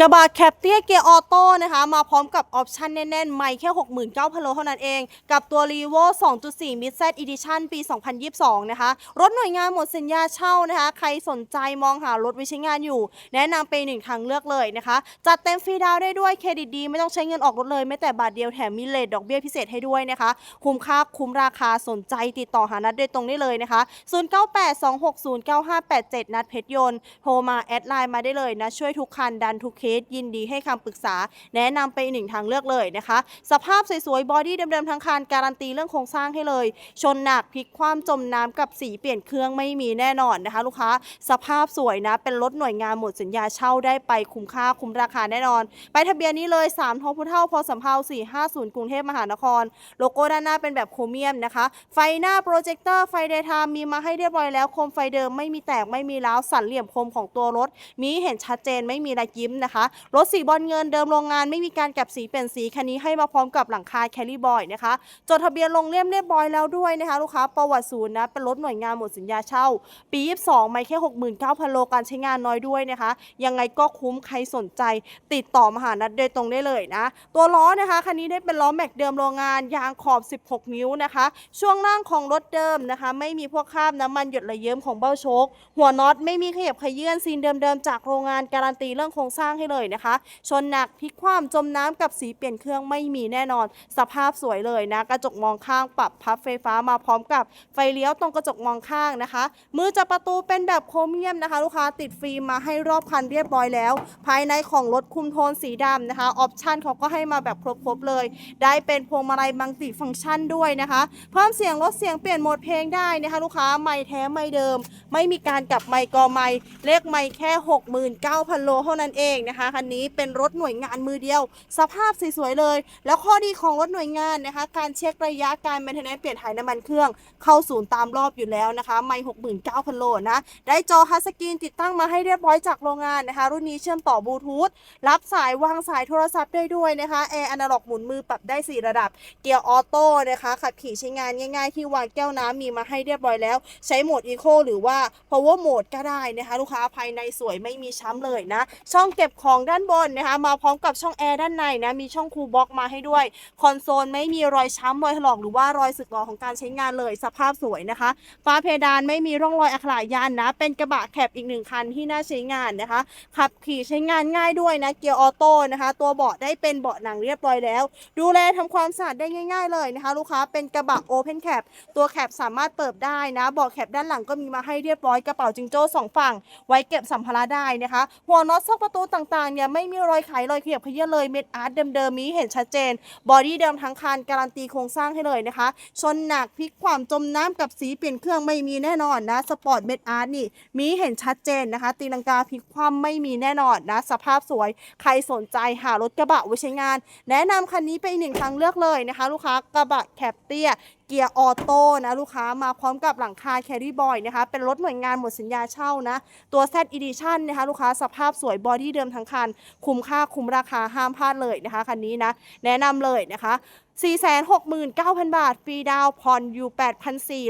กระบะแคปเตียเกียร์ออโต้นะคะ มาพร้อมกับออปชันแน่นๆ ไม่แค่ 69,000โลเท่านั้นเอง กับตัว r e v o 2.4 Mid Z Edition ปี 2022 นะคะ รถหน่วยงานหมดสัญญาเช่านะคะ ใครสนใจมองหารถไว้ใช้งานอยู่ แนะนำเป็นหนึ่งทางเลือกเลยนะคะ จัดเต็มฟรีดาวได้ด้วยเครดิตดี ไม่ต้องใช้เงินออกรถเลยแม้แต่บาทเดียวแถมมีเลทดอกเบี้ยพิเศษให้ด้วยนะคะ คุ้มค่าคุ้มราคาสนใจติดต่อหานัดโดยตรงได้เลยนะคะ 0982609587 นัดเพชรยนต์โทรมาแอดไลน์มาได้เลยนะช่วยทุกคันดันทุกเคสยินดีให้คำปรึกษา แนะนำไปอีกหนึ่งทางเลือกเลยนะคะ สภาพสวยๆบอดี้เดิมๆทั้งคันการันตีเรื่องโครงสร้างให้เลย ชนหนักพลิกคว่ำจมน้ำกับสีเปลี่ยนเครื่องไม่มีแน่นอนนะคะ ลูกค้าสภาพสวยนะ เป็นรถหน่วยงานหมดสัญญาเช่าได้ไปคุ้มค่าคุ้มราคาแน่นอน ไปทะเบียนนี้เลย3ทพุเท่าพอสำเภา450 กรุงเทพมหานคร โลโก้ด้านหน้าเป็นแบบโครเมียมนะคะ ไฟหน้าโปรเจคเตอร์ไฟเดย์ไทม์มีมาให้เรียบร้อยแล้วโคมไฟเดิมไม่มีแตกไม่มีร้าวสันเหลี่ยมคมของตัวรถ มีเห็นชัดเจนไม่มีรอยยิ้มนะคะรถสีบอลเงินเดิมโรงงานไม่มีการแก็บสีเปลี่ยนสีคันนี้ให้มาพร้อมกับหลังคาแคลรี่บอยนะคะจดทะเบียนลงเล่มเรียบร้อยแล้วด้วยนะคะลูกค้าประวัติศูนย์นะเป็นรถหน่วยงานหมดสัญญาเช่า ปี 22 ไม่แค่ 69,000 โลการใช้งานน้อยด้วยนะคะ ยังไงก็คุ้มใครสนใจ ติดต่อมาหานัดโดยตรงได้เลยนะ ตัวล้อนะคะคันนี้ได้เป็นล้อแม็กเดิมโรงงานยางขอบ 16 นิ้วนะคะ ช่วงล่างของรถเดิมนะคะ ไม่มีพวกคราบน้ำมันหยดระเยิ้มของเบ้าโชคหัวน็อตไม่มีขยับขยื่นซีนเดิมๆจากโรงงานการันตีเรื่องโครงสร้างให้เลยนะคะ ชนหนักพลิกคว่ำจมน้ำกับสีเปลี่ยนเครื่องไม่มีแน่นอน สภาพสวยเลยนะ กระจกมองข้างปรับพับไฟฟ้ามาพร้อมกับไฟเลี้ยวตรงกระจกมองข้างนะคะ มือจับประตูเป็นแบบโครเมียมนะคะ ลูกค้าติดฟิล์มมาให้รอบคันเรียบร้อยแล้ว ภายในของรถคุมโทนสีดำนะคะออปชันเขาก็ให้มาแบบครบๆเลย ได้เป็นพวงมาลัยมัลติฟังก์ชันด้วยนะคะ เพิ่มเสียงลดเสียงเปลี่ยนโหมดเพลงได้นะคะ ลูกค้าไม่แท้ไม่เดิม ไม่มีการกลับไมค์กอไมค์เลขไม่แค่ 69,000 โลเท่านั้นเองนะคะคันนี้เป็นรถหน่วยงานมือเดียว สภาพสวยๆเลย แล้วข้อดีของรถหน่วยงานนะคะ การเช็คระยะการแมนเทนแนนเปลี่ยนถ่ายน้ำมันเครื่องเข้าศูนย์ตามรอบอยู่แล้วนะคะ ไม่69,000โลนะได้จอฮัสกรีนติดตั้งมาให้เรียบร้อยจากโรงงานนะคะ รุ่นนี้เชื่อมต่อบลูทูธรับสายวางสายโทรศัพท์ได้ด้วยนะคะแอร์อนาล็อกหมุนมือปรับได้ 4 ระดับ เกียร์ออโต้นะคะขับขี่ใช้งานง่ายๆ ที่วางแก้วน้ำมีมาให้เรียบร้อยแล้ว ใช้โหมด Eco หรือว่า Power Mode ก็ได้นะคะ ลูกค้าภายในสวยไม่มีช้ำเลยนะ ช่องเก็บของด้านบนนะคะ มาพร้อมกับช่องแอร์ด้านในนะมีช่องคูลบ็อกมาให้ด้วย คอนโซลไม่มีรอยช้ำรอยถลอกหรือว่ารอยสึกหรอของการใช้งานเลยสภาพสวยนะคะฟ้าเพดานไม่มีร่องรอยอักขระยันนะ เป็นกระบะแคบอีกหนึ่งคันที่น่าใช้งานนะคะ ขับขี่ใช้งานง่ายด้วยนะเกียร์ออโต้นะคะ ตัวเบาะได้เป็นเบาะหนังเรียบร้อยแล้ว ดูแลทำความสะอาดได้ง่าย ๆ เลยนะคะ ลูกค้าเป็นกระบะโอเพนแคปตัวแคปสามารถเปิดได้นะเบาะแคปด้านหลังก็มีมาให้เรียบร้อยกระเป๋าจิงโจ้สองฝั่ง ไว้เก็บสัมภาระได้นะคะ หัวน็อตซอกประตูต่างๆเนี่ยไม่มีรอยไขรอยเขียบขยี้เลยเม็ดอาร์ตเดิมๆมีให้เห็นชัดเจน บอดี้เดิมทั้งคันการันตีโครงสร้างให้เลยนะคะ ชนหนักพลิกความจมน้ำกับสีเปลี่ยนเครื่องไม่มีแน่นอนนะสปอร์ตเม็ดอาร์ตนี่มีเห็นชัดเจนนะคะ ตีลังกาพลิกความไม่มีแน่นอนนะสภาพสวย ใครสนใจหารถกระบะไว้ใช้งาน แนะนำคันนี้ไปนอีกหนึ่งทางเลือกเลยนะคะ ลูกค้ากระบะแคปเตีย เกียร์ออโต้นะลูกค้ามาพร้อมกับหลังคาแครี่บอยนะคะเป็นรถหน่วยงานหมดสัญญาเช่านะ ตัว Z Edition นะคะลูกค้าสภาพสวยบอดี้เดิมทั้งคัน คุ้มค่าคุ้มราคาห้ามพลาดเลยนะคะคันนี้นะ แนะนำเลยนะคะ 469,000 บาท ฟรีดาวผ่อนอยู่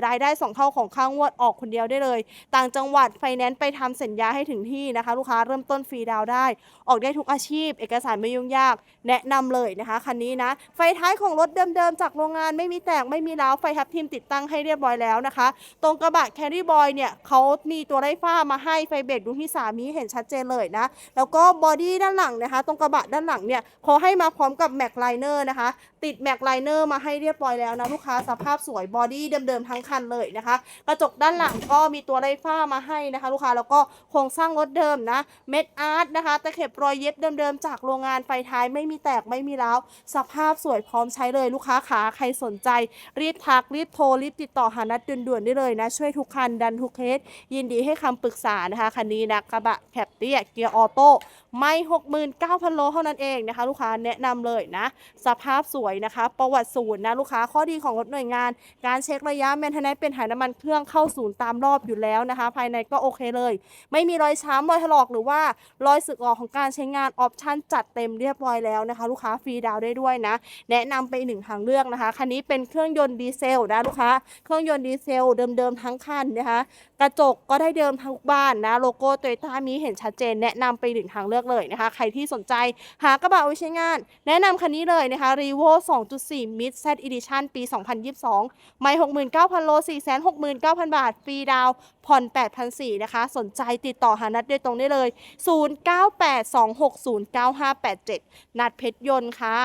8,400 รายได้ 2 เท่าของค่างวดออกคนเดียวได้เลย ต่างจังหวัดไฟแนนซ์ไปทำสัญญาให้ถึงที่นะคะ ลูกค้าเริ่มต้นฟรีดาวได้ ออกได้ทุกอาชีพ เอกสารไม่ยุ่งยาก แนะนำเลยนะคะ คันนี้นะ ไฟท้ายของรถเดิมๆ จากโรงงานไม่มีแตกไม่มีร้าวไฟทับทิมติดตั้งให้เรียบร้อยแล้วนะคะ ตรงกระบะแครี่บอยเนี่ยเขามีตัวไล่ฟ้ามาให้ไฟเบรกดูที่สามีเห็นชัดเจนเลยนะ แล้วก็บอดี้ด้านหลังนะคะ ตรงกระบะด้านหลังเนี่ยเขาให้มาพร้อมกับแม็กไลเนอร์นะคะติดแม็กไลเนอร์มาให้เรียบร้อยแล้วนะลูกค้าสภาพสวยบอดี้เดิมๆทั้งคันเลยนะคะ กระจกด้านหลังก็มีตัวไล่ฟ้ามาให้นะคะ ลูกค้าแล้วก็โครงสร้างรถเดิมนะเม็ดอาร์ตนะคะตะเข็บรอยเย็บเดิมๆจากโรงงานไฟท้ายไม่มีแตกไม่มีร้าวสภาพสวยพร้อมใช้เลยลูกค้าขาใครสนใจ รีบทักรีบโทรรีบติดต่อหานัดด่วนๆได้เลยนะ ช่วยทุกคันดันทุกเคสยินดีให้คำปรึกษานะคะคันนี้นะกระบะแคปเตียเกียร์ออโต้ ไม่69,000โลเท่านั้นเองนะคะ ลูกค้าแนะนำเลยนะ สภาพสวยนะคะ ประวัติศูนย์นะลูกค้าข้อดีของรถหน่วยงาน การเช็คระยะแมนเทนแนนเป็นถ่ายน้ำมันเครื่องเข้าศูนย์ตามรอบอยู่แล้วนะคะ ภายในก็โอเคเลย ไม่มีรอยช้ำรอยถลอกหรือว่ารอยสึกหรอของการใช้งานออปชั่นจัดเต็มเรียบร้อยแล้วนะคะ ลูกค้าฟรีดาวน์ได้ด้วยนะ แนะนำไปหนึ่งทางเลือกนะคะคันนี้เป็นเครื่องยนต์ดีเซลนะลูกค้าเครื่องยนต์ดีเซลเดิมๆทั้งคันนะคะกระจกก็ได้เดิมทั้งบ้านนะโลโก้โตโยต้ามีเห็นชัดเจนแนะนำไปหนึ่งทางเลือกลือกเลยนะคะ ใครที่สนใจหากระบะเอาไว้ใช้งาน แนะนำคันนี้เลยนะคะ r e v o 2.4 Mid Z Edition ปี 2022 ไม่69,000 โล 469,000 บาท ฟรีดาวผ่อน 8,400 นะคะ สนใจติดต่อหานัดโดยตรงได้เลย 0982609587 นัดเพชรยนต์ค่ะ